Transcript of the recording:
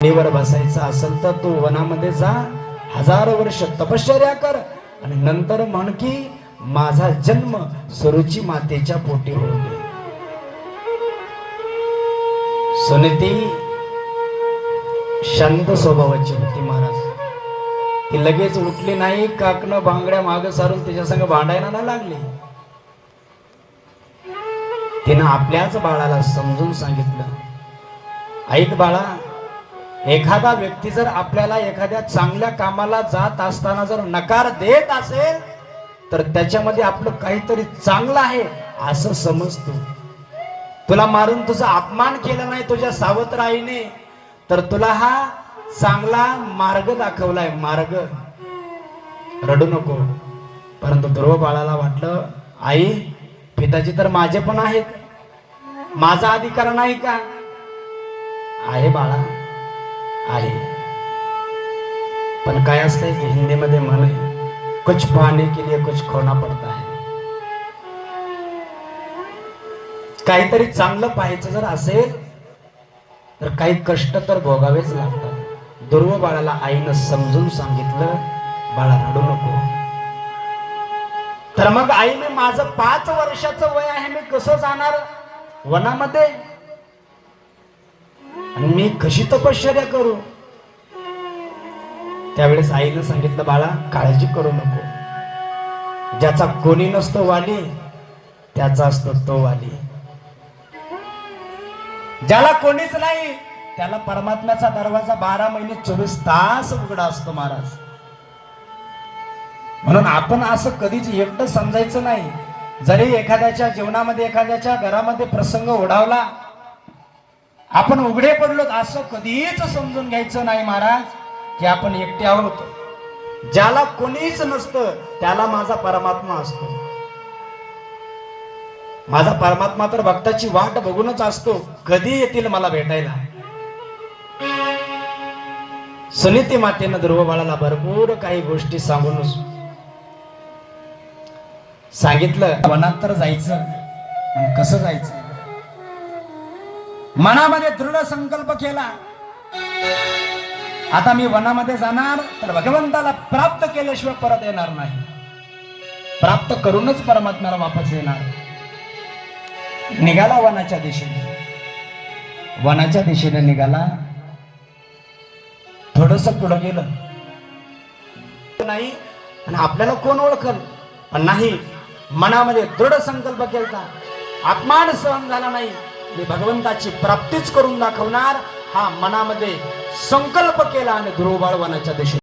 वर बसायचा असेल तर तू वनामध्ये जा हजार वर्ष तपश्चर्या कर आणि नंतर म्हण की माझा जन्म सरुची मातेच्या पोटी होऊ दे. सुनीती शांत स्वभावाची होती महाराज. ती लगेच उठली नाही काकणं बांगड्या माग सारून तिच्या संग भांडायला नाही लागली. तिनं आपल्याच बाळाला समजून सांगितलं ऐक बाळा एखादा व्यक्ती जर आपल्याला एखाद्या चांगल्या कामाला जात असताना जर नकार देत असेल तर त्याच्यामध्ये आपलं काहीतरी चांगलं आहे असं समजतो. तुला मारून तुझा अपमान केला नाही तुझ्या सावत्राईने तर तुला हा चांगला मार्ग दाखवलाय मार्ग. रडू नको. परंतु ध्रुव बाळाला वाटलं आई पिताजी तर माझे पण आहेत. माझा अधिकार नाही का? आहे बाळा. आहे पण काय असतंय की हिंदीमध्ये म्हण कुछ पाने के लिए कुछ खोना पडता है. काहीतरी चांगलं पाहायचं जर असेल तर काही कष्ट तर भोगावेच लागतात. दुर्व बाळाला आईनं समजून सांगितलं बाळा रडू नको. तर मग आईने माझं पाच वर्षाचं वय आहे मी कसं जाणार? वनामध्ये आणि मी कशी तपश्चर्या करू? त्यावेळेस आईनं सांगितलं बाळा काळजी करू नको. ज्याचा कोणी नसतो वाली त्याचा असतो तो वाली. ज्याला कोणीच नाही त्याला परमात्म्याचा दरवाजा बारा महिने चोवीस तास उघडा असतो महाराज. म्हणून आपण असं कधीच एकटं समजायचं नाही. जरी एखाद्याच्या जीवनामध्ये एखाद्याच्या घरामध्ये प्रसंग ओढावला आपण उघडे पडलो असं कधीच समजून घ्यायचं नाही महाराज की आपण एकटे आहोत. ज्याला कोणीच नसतं त्याला माझा परमात्मा असतो. माझा परमात्मा तर भक्ताची वाट बघूनच असतो कधी येतील मला भेटायला. सुनीती मातेनं ध्रुव बाळाला भरपूर काही गोष्टी सांगून सांगितलं. वनात तर जायचं कसं जायचं? मनामध्ये दृढ संकल्प केला. आता मी वनामध्ये जाणार तर भगवंताला प्राप्त केल्याशिवाय परत येणार नाही. प्राप्त करूनच परमात्म्याला वापस येणार. निघाला वनाच्या दिशेने. वनाच्या दिशेने निघाला. थोडस पुढं गेलं. नाही आणि आपल्याला कोण ओळखल? पण नाही मनामध्ये दृढ संकल्प केला अपमान सहन झाला नाही. मी भगवंताची प्राप्तीच करून दाखवणार. हा मनामध्ये संकल्प केला आणि ध्रुव वनाच्या दिशेने.